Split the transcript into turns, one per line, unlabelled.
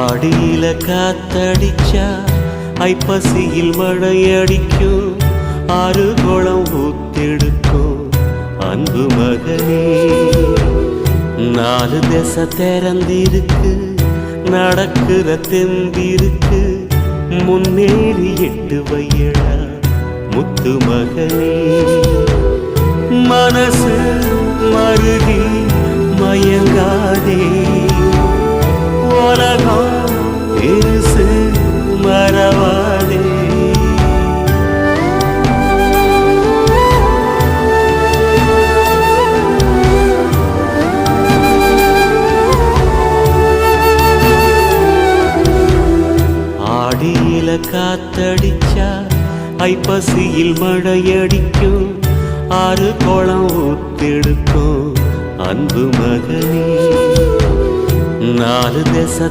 ஆடியில காத்தடிச்சா ஐப்பசியில் மழை அடிக்கும் ஆறு குளம் ஊத்தெடுக்கும் அன்பு மகனே. நாலு திசை திறந்திருக்கு நடக்கிற தெம்பிருக்கு முன்னேறி எட்டு வையடா முத்து மகனே. மனசு மருகி ஆடியில காத்தடிச்சா ஐப்பசியில் மழையடிக்கும் ஆறு குளம் ஊத்தெடுக்கும் அன்பு மகனே. நாலு திசை